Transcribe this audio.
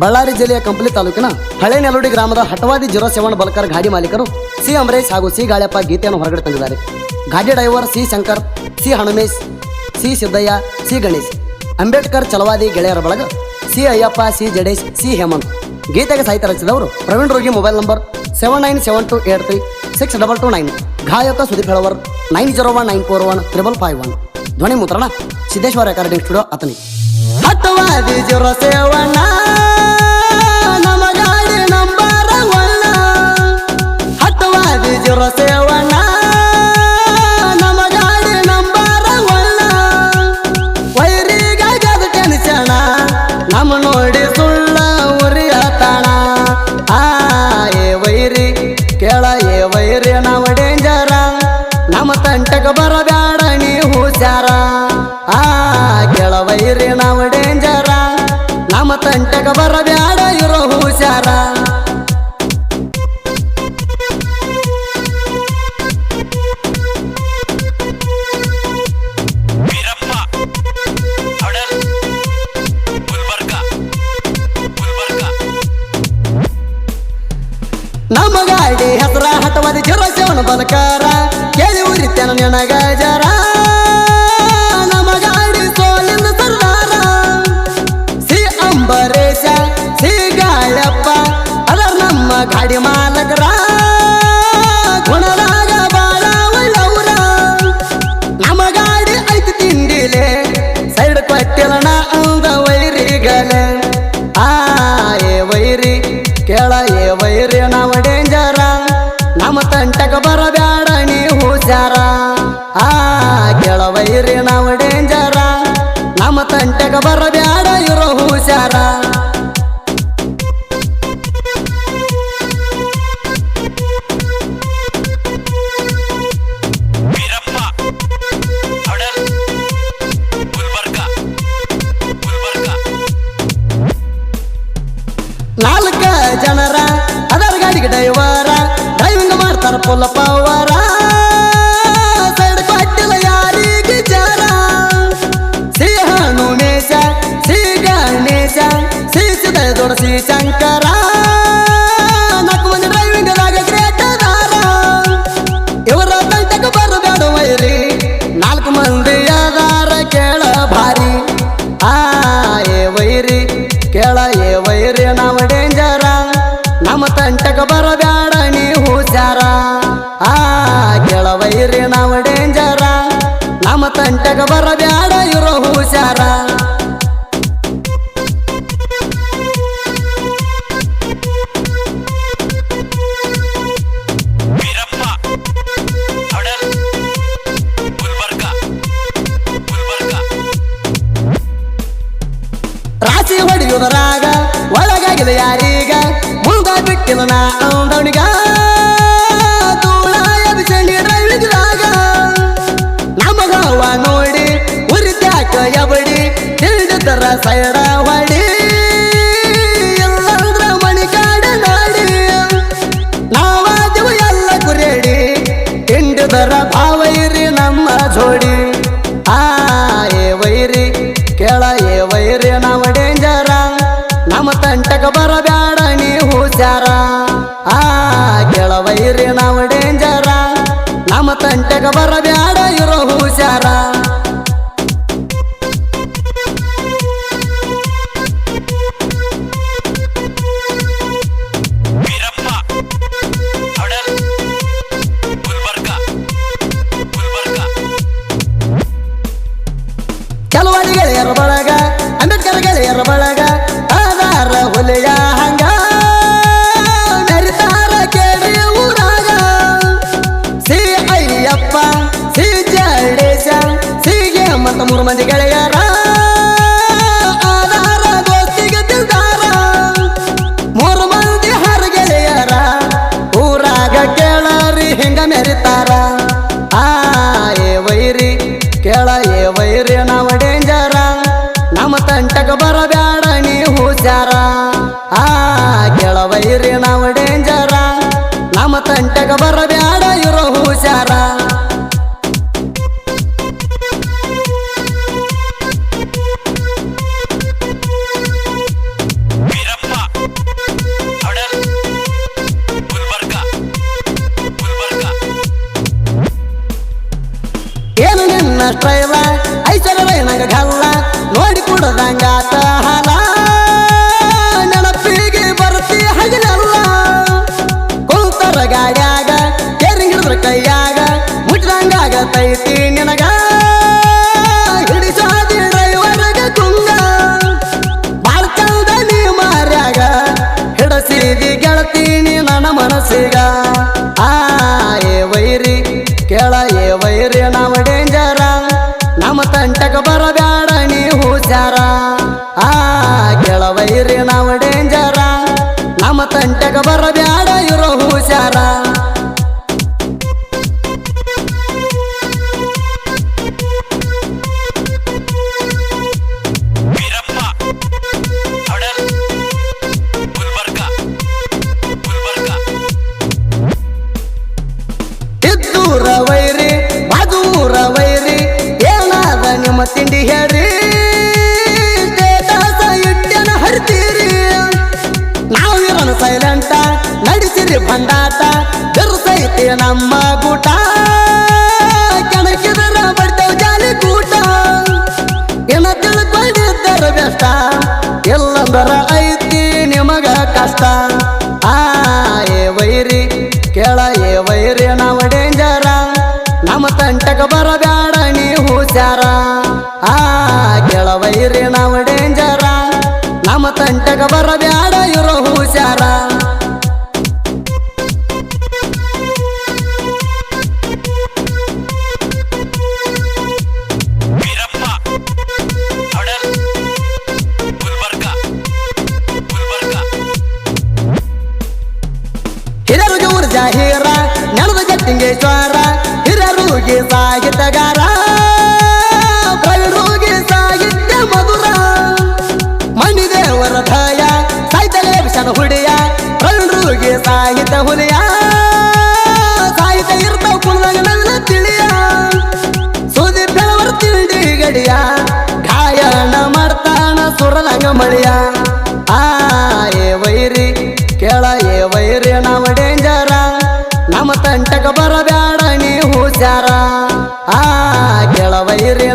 ಬಳ್ಳಾರಿ ಜಿಲ್ಲೆಯ ಕಂಪ್ಲಿ ತಾಲೂಕಿನ ಹಳೆ ನೆಲುಡಿ ಗ್ರಾಮದ ಹಟವಾದಿ ಜೀರೋ ಸೆವೆನ್ ಬಲ್ಕರ್ ಗಾಡಿ ಮಾಲೀಕರು ಸಿ ಅಂಬರೀಶ್ ಹಾಗೂ ಸಿ ಗಾಳ್ಯಪ್ಪ ಗೀತೆಯನ್ನು ಹೊರಗಡೆ ತಂದಿದ್ದಾರೆ. ಗಾಡಿ driver C Shankar, C Hanumesh, C Siddaiah, C Ganesh, Ambedkar Chalavadi ಗೆಳೆಯರ ಬಳಗ C Ayyappa, C Jadesh, C Hemanth. ಗೀತೆಗೆ ಸಾಹಿತ್ಯ ರಚಿಸಿದವರು Praveen Rogi mobile number seven nine seven two eight three six double two nine. ಗಾಯಕ Sudeep Helavar nine zero one nine four one triple five one. ಧ್ವನಿ ಮುದ್ರಣ Siddeshwara recording studio Athani ಹತ್ತವಾದಿ zero ಸೇವಣ್ಣ ನಮ್ಮ ತಂಟಕ ಬರಬ್ಯಾಡ ಇರೋ ಹುಷಾರ. ನಮ್ಮ ಗಾಡಿ ಹೆಸರ ಹಠವಾದ ಜರ ಸೇವನ ಬಲಕಾರ. ಕೇಳಿ ಉರಿತೇನ ನಿನಗ ಜರ. ಅಂಬರೇಶ ಸಿ ಗಾಯಪ್ಪ ಅದರ ನಮ್ಮ ಗಾಡಿ ಮಾಲಕರ. ಗುಣದಾಗ ಬಾಳ ನಮ್ಮ ಗಾಡಿ ಐತಿ ತಿಂದಿಲೆ ಸೈಡ್ ಕೊಟ್ಟಿಲ್ಲ ನಾ ಅಂದ ವೈರಿಗಲೆ ಆ, ಏ ವೈರಿ, ಕೇಳ, ಏ ವೈರಿ, ನಾವು ಡೇಂಜರ. ನಮ್ಮ ತಂಟಕ ಬರಬೇಡ ನೀ ಹುಷಾರ. ಆ, ಕೇಳ ವೈರಿ, ನಾವು ಡೇಂಜರ. ನಮ್ಮ ತಂಟಕ ಬರಬ್ಯಾಡ pull up ತಂಟಕ ಬರಬೇಡ ಇರೋ ಹುಷಾರ. ರಾಶಿ ಹೊಡೆಯುವುದರಾಗ ಒಳಗಾಗಿಲ್ಲ ಯಾರೀಗ? ಮುಂದ ಬಿಟ್ಟಿಲ್ಲ ನಾ ಅವನಿಗ sai ಮೂರು ಮಂದಿ ಗೆಳೆಯರ, ಆಧಾರ ದೋಸ್ತಿಗೆ ತಿಳ್ದಾರ ಮೂರು ಮಂದಿ ಹರ ಗೆಳೆಯರ, ಊರಾಗ ಕೇಳರಿ ಹಿಂಗ ಮೆರಿತಾರ. ಆ, ಏ ವೈರಿ, ಕೇಳ, ಏ ವೈರಿ, ನಾವು ಡೇಂಜರ. ನಮ್ಮ ತಂಟಕ ಬರಬೇಡ ನೀ ಹುಷಾರ. ಆ, ಕೇಳ ವೈರಿ, ನಾವು ಡೇಂಜರ. ನಮ್ಮ ತಂಟಕ ಬರಬ್ಯಾಡ ನಿನ್ನ ಸ್ಟ್ರೈಲ ಐಸರವೇ ನಂಗೆ ಗಲ್ಲ ನೋಡಿ ಕುಡದಂಗಾತ ಹಾಲ ನೆನಪಿಗೆ ಬರ್ತಿ ಹಗಲಲ್ಲ ಕುಂತರ ಗಾಡ್ಯಾಗ ಕೇರಿ ಹಿಡಿದ್ರ ಕೈಯಾಗ ಮುಟ್ದಂಗಾಗತೈತಿ ನಿನಗ. ನಿಮ್ಮ ತಿಂಡಿ ಹೇಳ್ರಿ. ಸ್ಟೇಟಸ್ ಇಟ್ಟೆನ ಹರಿತೀರಿ. ನಾವಿರನ ಸೈಲೆಂಟ ನಡೆಸಿರಿ ಬಂದಾತ ಬೆರುಸೈತಿ ನಮ್ಮ ಗೂಟ. ಕೆಣಕಿದರ ಬಡ್ತೇವ್ ಜಾಲಿ ಕೂಟ ಏನ ತಿಳ್ಕೊಂಡಿದ್ದರ ಬೆಷ್ಟ ಎಲ್ಲಂದರ ಐತಿ ನಿಮಗ ಕಷ್ಟ. ಆ, ಏ ವೈರಿ, ಕೇಳ, ಏ ವೈರಿ, ನಾವು ಡೇಂಜರ. ನಮ್ಮ ತಂಟಕ ಬರಬೇಡ ನೀ ಹುಷಾರ. ವೈರಿ ನಾವು ಡೇಂಜರ ನಮ್ಮ ತಂಟೆಗೆ ಬರಬ್ಯಾಡ ಇರೋ ಹುಷಾರ. ಜಾಹೀರ ನೆಲದ ಜಟ್ಟಿಂಗೇಶ್ವರ ಹಿರರುಗೆ ಸಾಹಿತ್ಯಗಾರ. ಸಾಹಿತ್ಯ ಹುಲಿಯ ಸಾಹಿತ್ಯ ಇರ್ತಾವ ಕುಲದಾಗ ನನ್ನ ತಿಳಿಯ. ಸುದಿ ಬೆಳವರ್ ತಿಂಡಿ ಗಡಿಯ ಗಾಯನ ಮಾಡ್ತಾನ ಸುರದಂಗ ಮಳಿಯ. ಆ, ಏ ವೈರಿ, ಕೇಳ, ಏ ವೈರಿ, ನಾವು ಡೇಂಜರ. ನಮ್ಮ ತಂಟಕ ಬರಬ್ಯಾಡ, ನೀ ಹುಷಾರ. ಆ, ಕೇಳ ವೈರಿ